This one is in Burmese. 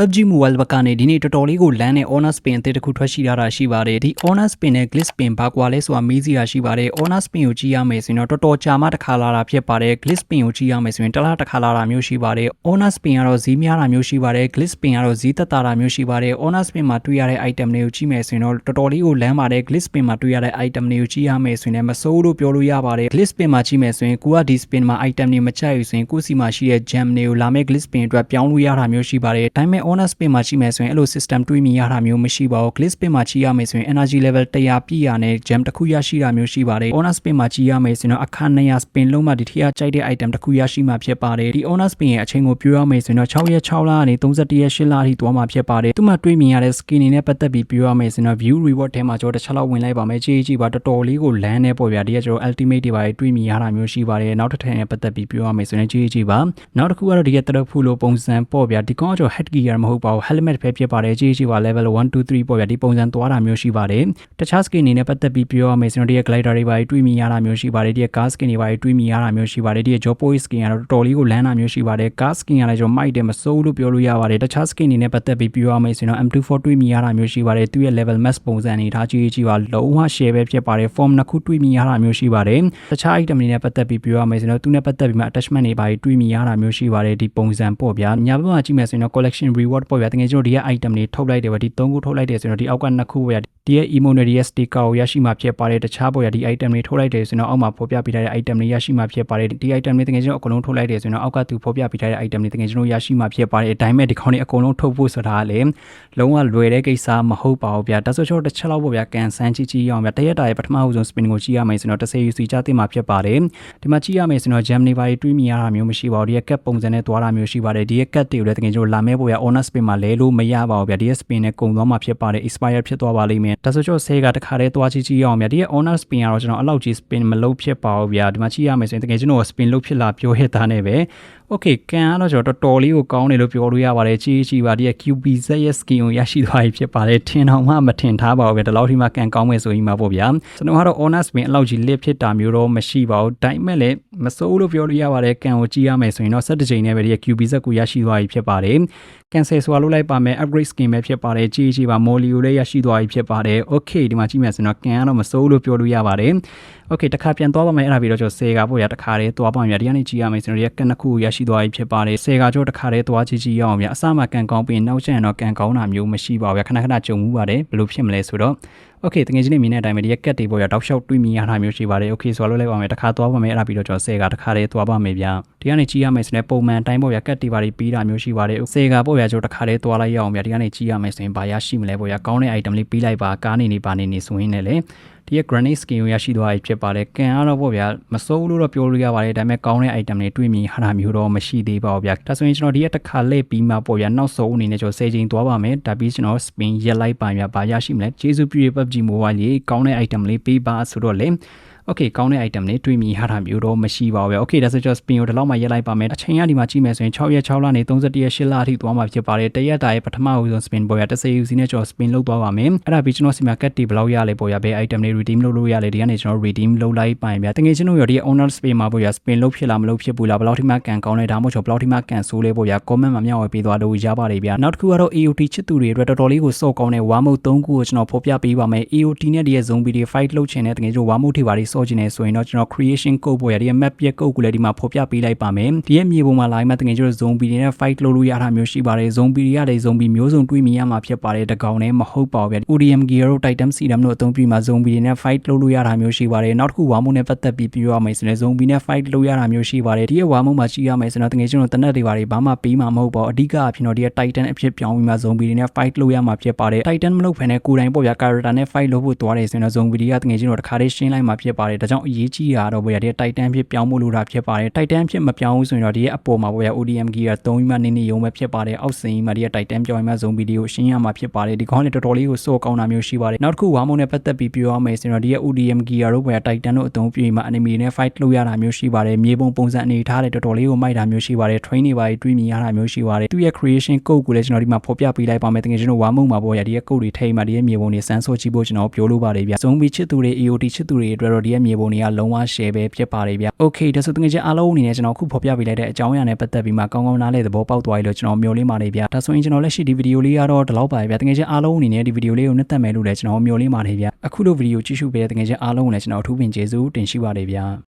PUBG Mobile ဘက်ကနေဒီနေ့တော်တော်လေးကိုလမ်းနဲ့ honor spin အသစ်တစ်ခုထွက်ရှိလာတာရှိပါတယ်ဒီ honor spin နဲ့ glitch spin ဘာကွာလဲဆိုတာမေးစီတာရှိပါတယ် honor spin ကိုကြည့်ရမယ်ဆိုရင်တော့တော်တော်ကြာမှတစ်ခါလာတာဖြစ်ပါတယ် glitch spin ကိုကြည့်ရမယ်ဆိုရင်တစ်လားတစ်ခါလာတာမျိုးရှိပါတယ် honor spin ကတော့ဈေးများတာမျိုးရှိပါတယ် glitch spin ကတော့ဈေးသက်သာတာမျိုးရှိပါတယ် honor spin မှာတွေ့ရတဲ့ item တွေကိုကြည့်မယ်ဆိုရင်တော့တော်တော်လေးကိုလမ်းပါတယ် glitch spin မှာတွေ့ရတဲ့ item တွေကိုကြည့်ရမယ်ဆိုရင်လည်းမစိုးလို့ပြောလို့ရပါတယ် glitch spin မှာကြည့်မယ်ဆိုရင်ကိုကဒီ spin မှာ item တွေမချိုက်ဘူးဆိုရင်ကိုစီမှာရှိတဲ့ gem တွေကိုလာမယ့် glitch spin အတွက်ပြောင်းလို့ရတာမျိုးရှိပါတယ်ဒါပေမဲ့ honor spin မှာကြည့်မယ်ဆိုရင်အဲ့လို system တွေးမိရတာမျိုးမရှိပါဘူး glitch spin မှာကြည့်ရမယ်ဆိုရင် energy level 100ပြည့်ရနဲ့ gem တစ်ခုရရှိတာမျိုးရှိပါတယ် honor spin မှာကြည့်ရမယ်ဆိုရင်တော့အခါ200 spin လုံးမှဒီထက်ကြိုက်တဲ့ item တစ်ခုရရှိမှာဖြစ်ပါတယ်ဒီ honor spin ရဲ့အချိန်ကိုပြောရမယ်ဆိုရင်တော့6ရက်6လကနေ31ရက်8လအထိသွားမှာဖြစ်ပါတယ်သူမှတွေးမြင်ရတဲ့ skin တွေနဲ့ပတ်သက်ပြီးပြောရမယ်ဆိုရင်တော့ view reward ထဲမှာကျွန်တော်တစ်ချက်လောက်ဝင်လိုက်ပါမယ်ကြည့်ကြည့်ပါတော်တော်လေးကိုလမ်းနေပေါ့ဗျာဒီကကျွန်တော် ultimate တွေပါတွေးမြင်ရတာမျိုးရှိပါတယ်နောက်တစ်ထပ်နဲ့ပတ်သက်ပြီးပြောရမယ်ဆိုရင်ကြည့်ကြည့်ပါနောက်တစ်ခုကတော့ဒီကတရက်ဖူလိုပုံစံပေါ့ဗျာဒီကောင်ကကျွန်တော် head gear မဟုတ်ပါဘူး helmet ပဲဖြစ်ပါတယ်ကြည့်ကြည့်ပါ level 1 2 3ပေါ့ဗျာဒီပုံစံသွားတာမျိုးရှိပါတယ်တခြား skin တွေနဲ့ပတ်သက်ပြီးပြောရမယ်ဆိုရင်ဒီက glider တွေပါတွေးမြင်ရတာမျိုးရှိပါတယ်ဒီက car skin တွေပါတွေးမြင်ရတာမျိုးရှိပါတယ်ဒီက job boy skin ကတော့တော်တော်လေးကိုလမ်းတာမျိုးရှိပါတယ် car skin ကလည်းကျွန်တော်မိုက်တယ်မစိုးလို့ပြောလို့ရပါတယ်တခြား skin တွေနဲ့ပတ်သက်ပြီးပြောရမယ်ဆိုရင်တော့ M24 တွေးမြင်ရတာမျိုးရှိပါတယ်သူရဲ့ level max ပုံစံအနေထားကြည့်ကြည့်ပါလုံးဝ share ပဲဖြစ်ပါတယ် form နှစ်ခုတွေးမြင်ရတာမျိုးရှိပါတယ်တခြား item တွေနဲ့ပတ်သက်ပြီးပြောရမယ်ဆိုရင်တော့သူနဲ့ပတ်သက်ပြီးမှ attachment တွေပါတွေးမြင်ရတာမျိုးရှိပါတယ်ဒီပုံစံပေါ့ဗျာညာဘက်မှာကြည့်မယ်ဆိုရင်တော့ collection reward ပေါ့ဗျာတကယ်ကျွန်တော်ဒီရဲ့ item တွေထုတ်လိုက်တယ်ဗျဒီ၃ခုထုတ်လိုက်တယ်ဆိုရင်တော့ဒီအောက်ကနှစ်ခုဗျာဒီရဲ့ emoji တွေရဲ့ sticker ကိုရရှိမှာဖြစ်ပါတယ်တခြားပေါ့ဗျာဒီ item တွေထုတ်လိုက်တယ်ဆိုရင်တော့အောက်မှာဖော်ပြပေးထားတဲ့ item တွေရရှိမှာဖြစ်ပါတယ်ဒီ item တွေတကယ်ကျွန်တော်အကုန်လုံးထုတ်လိုက်တယ်ဆိုရင်တော့အောက်ကသူဖော်ပြပေးထားတဲ့ item တွေတကယ်ကျွန်တော်ရရှိမှာဖြစ်ပါတယ်အတိုင်းမဲ့ဒီခေါင်းတွေအကုန်လုံးထုတ်ဖို့ဆိုတာကလည်းလုံးဝလွယ်တဲ့ကိစ္စမဟုတ်ပါဘူးဗျာဒါဆိုကျွန်တော်တစ်ချက်လောက်ပေါ့ဗျာကန်ဆန်းချီချီရအောင်ဗျာတရက်တာရဲ့ပထမဆုံး spin ကိုကြည့်ရမယ်ဆိုတော့10 UC ချသိမှာဖြစ်ပါတယ်ဒီမှာကြည့်ရမယ်ဆိုတော့ gem တွေပါတွေတွေးမိရတာမျိုးမရှိပါဘူးဒီရဲ့ cap ပုံစံနဲ့သွားတာမျိုးရှိပါတယ်ဒီရဲ့ cap တွေကိုလည်းတကယ်ကျွန်တော်လာမဲပေါ့ဗျာ honor spin မှာလဲလို့မရပါဘူးဗျာဒီရဲ့ spin နဲ့ကုန်သွားမှာဖြစ်ပါတယ် expire ဖြစ်သွားပါလိမ့်မယ်ဒါဆိုကျွန်တော်10ကတခါတည်းသွားကြည့်ကြည့်ရအောင်ဗျာဒီရဲ့ honor spin ကတော့ကျွန်တော်အဲ့လောက်ကြီး spin မလုပ်ဖြစ်ပါဘူးဗျာဒီမှာကြည့်ရမယ်ဆိုရင်တကယ်ကျွန်တော် spin လုပ်ဖြစ်လာပြောရတာနဲ့ပဲ Okay ကန်ကတော့ကျွန်တော်တော်တော်လေးကိုကောင်းတယ်လို့ပြောလို့ရပါတယ်ချီချီပါဒီရဲ့ QBZ ရဲ့ skin ကိုရရှိသွားပြီဖြစ်ပါတယ်ထင်တော့မှမထင်ထားပါဘူးဗျာဒီလောက်ထိမှကန်ကောင်းမယ်ဆိုရင်မှာပေါ့ဗျာကျွန်တော်ကတော့ honor spin အလောက်ကြီး lip ဖြစ်တာမျိုးတော့မရှိပါဘူးဒါပေမဲ့လည်းမစိုးလို့ပြောလို့ရပါတယ်ကန်ကိုကြည့်ရမယ်ဆိုရင်တော့17ချိန်နဲ့ပဲဒီရဲ့ QBZ ကိုရရှိသွားပြီဖြစ်ပါတယ် cancel ဆိုတာလုပ်လိုက်ပါမယ် upgrade skin ပဲဖြစ်ပါတယ်ကြည့်ကြည့်ပါ molly ကိုလည်းရရှိသွားပြီဖြစ်ပါတယ် okay ဒီမှာကြည့်မယ်ဆိုတော့ကန်ကတော့မစိုးလို့ပြောလို့ရပါတယ် okay တစ်ခါပြန်သွားပါမယ်အဲ့ဒါပြီးတော့ကျွန်တော်10ကပို့ရတစ်ခါတည်းသွားပါမယ်ဒီကနေကြည့်ရမယ်ဆိုတော့ဒီကန်တစ်ခုရရှိသွားပြီဖြစ်ပါတယ်10ကကျွန်တော်တစ်ခါတည်းသွားကြည့်ကြည့်ရအောင်ဗျအစမှကန်ကောင်းပြီးနောက်ကျရင်တော့ကန်ကောင်းတာမျိုးမရှိပါဘူးဗျခဏခဏကြုံမှုပါတယ်ဘယ်လိုဖြစ်မလဲဆိုတော့ Okay တကယ်ချင်းနေမြင်တဲ့အတိုင်းပဲဒီရက်ကက်တွေပေါ်ရတောက်လျှောက်တွေးမြင်ရတာမျိုးရှိပါတယ် Okay ဆိုတော့လုပ်လိုက်ပါမယ်တစ်ခါသွားပါမယ်အဲ့ဒါပြီးတော့ကျွန်တော်ဆယ်ကတစ်ခါတည်းသွားပါမယ်ဗျဒီကနေကြည့်ရမယ်ဆိုရင်ပုံမှန်တိုင်းပေါ်ရကက်တွေပါပြီးတာမျိုးရှိပါတယ်ဆယ်ကပေါ်ရကျွန်တော်တစ်ခါတည်းသွားလိုက်ရအောင်ဗျဒီကနေကြည့်ရမယ်ဆိုရင်ဘာရရှိမလဲပေါ်ရကောင်းတဲ့ item လေးပြီးလိုက်ပါကားနေနေပါနေနေဆိုရင်လည်းဒီရဲ့ granite skin ကိုရရှိသွားပြီဖြစ်ပါတယ်။ကန်ကတော့ပေါ့ဗျာမစိုးလို့တော့ပြောလို့ရပါတယ်ဒါပေမဲ့ကောင်းတဲ့ item တွေတွေ့မြင်ရတာမျိုးတော့မရှိသေးပါဘူးဗျာ။ဒါဆိုရင်ကျွန်တော်ဒီရဲ့တစ်ခါလှည့်ပြီးမှပေါ့ဗျာနောက်ဆုံးအနေနဲ့ကျွန်တော်10ချိန်သွားပါမယ်။ဒါပြီးကျွန်တော် spin ရက်လိုက်ပါဗျာ။ဘာရရှိမလဲ။ကျေးဇူးပြုရ PUBG Mobile ကြီးကောင်းတဲ့ item လေးပေးပါဆိုတော့လေ။ Okay ကောင်းတဲ့ item တွေတွေးမိရတာမျိုးတော့မရှိပါဘူး။ Okay ဒါဆိုကျွန်တော် spin ကိုဒီလောက်မှရက်လိုက်ပါမယ်။အချိန်ကဒီမှာကြည့်မယ်ဆိုရင်6ရက်6လနေ31ရက်8လအထိသွားမှာဖြစ်ပါတယ်။တရက်တာရဲ့ပထမဦးဆုံး spin ပေါ်ရ10 UC နဲ့ကျွန်တော် spin လုပ်သွားပါမယ်။အဲ့ဒါပြီးကျွန်တော်စီမှာ cut တွေဘယ်လောက်ရလဲပေါ်ရဘယ် item တွေ redeem လုပ်လို့ရလဲဒီကနေကျွန်တော် redeem လုပ်လိုက်ပါရင်ဗျာ။တကယ်ကျွန်တော်ရဒီ owner spin မှာပေါ်ရ spin လုပ်ဖြစ်လားမလုပ်ဖြစ်ဘူးလားဘယ်လောက်ထိမှကန်ကောင်းလဲဒါမှမဟုတ်ဘယ်လောက်ထိမှကန်ဆိုးလဲပေါ်ရ comment မှာမျှဝေပေးသွားလို့ရပါတယ်ဗျာ။နောက်တစ်ခုကတော့ AOT ချစ်သူတွေအတွက်တော်တော်လေးကိုစော့ကောင်းတဲ့ warm up 3ခုကိုကျွန်တော်ဖော်ပြပေးပါမယ်။ AOT နဲ့ဒီရဲ့ zombie တွေ fight လုပ်ချင်တဲ့တကယ်ကျွန်တော် warm up တွေပါတွေစော့ချင်နေဆိုရင်တော့ကျွန်တော် creation code ပေါ်ရဒီရဲ့ map ရဲ့ code ကိုလည်းဒီမှာဖော်ပြပေးလိုက်ပါမယ်ဒီရဲ့မြေပုံမှာလာမှတကယ်ကျတော့ zombie တွေနဲ့ fight လုပ်လို့ရတာမျိုးရှိပါတယ် zombie တွေကလည်း zombie မျိုးစုံတွေးမြင်ရမှာဖြစ်ပါတယ်တကောင်နဲ့မဟုတ်ပါဘူးဗျ ODM gear တို့ Titan serum တို့အသုံးပြုမှာ zombie တွေနဲ့ fight လုပ်လို့ရတာမျိုးရှိပါတယ်နောက်တစ်ခုဝါမုံနဲ့ပတ်သက်ပြီးပြောရမယ်ဆိုရင် zombie နဲ့ fight လုပ်ရတာမျိုးရှိပါတယ်ဒီရဲ့ဝါမုံမှာရှိရမယ်ဆိုတော့တကယ်ကျတော့တနက်တွေပါတွေဘာမှပေးမှာမဟုတ်ပါဘူးအဓိကအဖြစ်တော့ဒီရဲ့ Titan အဖြစ်ပြောင်းပြီးမှ zombie တွေနဲ့ fight လုပ်ရမှာဖြစ်ပါတယ် Titan မလုပ်ဖ ೇನೆ ကိုယ်တိုင်ပေါ့ဗျာ character နဲ့ fight လုပ်ဖို့သွားတယ်ဆိုရင်တော့ zombie တွေကတကယ်ကျတော့တခါတည်းရှင်းလိုက်မှာဖြစ်ပါတယ်ဒါကြောင့်အရေးကြီးတာတော့ဗျာဒီ Titan ဖြစ်ပြောင်းဖို့လိုတာဖြစ်ပါတယ်။ Titan ဖြစ်မပြောင်းဘူးဆိုရင်တော့ဒီရဲ့အပေါ်မှာပေါ့ဗျာ ODM gear 3ပြီးမှနင်းနေရုံပဲဖြစ်ပါတယ်။အောက်စင်ကြီးမှာဒီရဲ့ Titan ပြောင်းမှဇုံဗီဒီယိုရှင်းရမှာဖြစ်ပါတယ်။ဒီကောင်းလေးတော်တော်လေးကိုစော့ကောင်းတာမျိုးရှိပါတယ်။နောက်တစ်ခုဝါမုံနဲ့ပတ်သက်ပြီးပြောရမယ်ဆိုရင်တော့ဒီရဲ့ ODM gear တို့ပေါ့ဗျာ Titan တို့အသုံးပြုပြီးမှ enemy နဲ့ fight လုပ်ရတာမျိုးရှိပါတယ်။မြေပုံပုံစံအနေထားတဲ့တော်တော်လေးကိုမိုက်တာမျိုးရှိပါတယ်။ train တွေပါတွေးမြင်ရတာမျိုးရှိပါတယ်။သူ့ရဲ့ creation code ကိုလည်းကျွန်တော်ဒီမှာဖော်ပြပေးလိုက်ပါမယ်။တကယ်ကျွန်တော်ဝါမုံမှာပေါ့ဗျာဒီရဲ့ code တွေထိမှဒီရဲ့မြေပုံတွေစမ်းစော့ကြည့်ဖို့ကျွန်တော်ပြောလို့ပါတယ်ဗျ။ဇုံဗီချစ်သူတွေ AOT ချစ်သူတွေအတွက်တော့ဒီရဲ့မြေပုံတွေကလုံးဝ share ပဲဖြစ်ပါတယ်ဗျ။ Okay ဒါဆိုတကယ်ချင်းအားလုံးအနေနဲ့ကျွန်တော်ခုဖော်ပြပေးလိုက်တဲ့အကြောင်းအရာနဲ့ပတ်သက်ပြီးမှကောင်းကောင်းနားလည်သဘောပေါက်သွားပြီလို့ကျွန်တော်မျှော်လင့်ပါတယ်ဗျ။ဒါဆိုရင်ကျွန်တော်လက်ရှိဒီဗီဒီယိုလေးကတော့ဒီလောက်ပါပဲဗျ။တကယ်ချင်းအားလုံးအနေနဲ့ဒီဗီဒီယိုလေးကိုနှစ်သက်မယ်လို့လည်းကျွန်တော်မျှော်လင့်ပါတယ်ဗျ။အခုလိုဗီဒီယိုကြည့်ရှုပေးတဲ့တကယ်ချင်းအားလုံးကိုလည်းကျွန်တော်အထူးပင်ကျေးဇူးတင်ရှိပါတယ်ဗျ။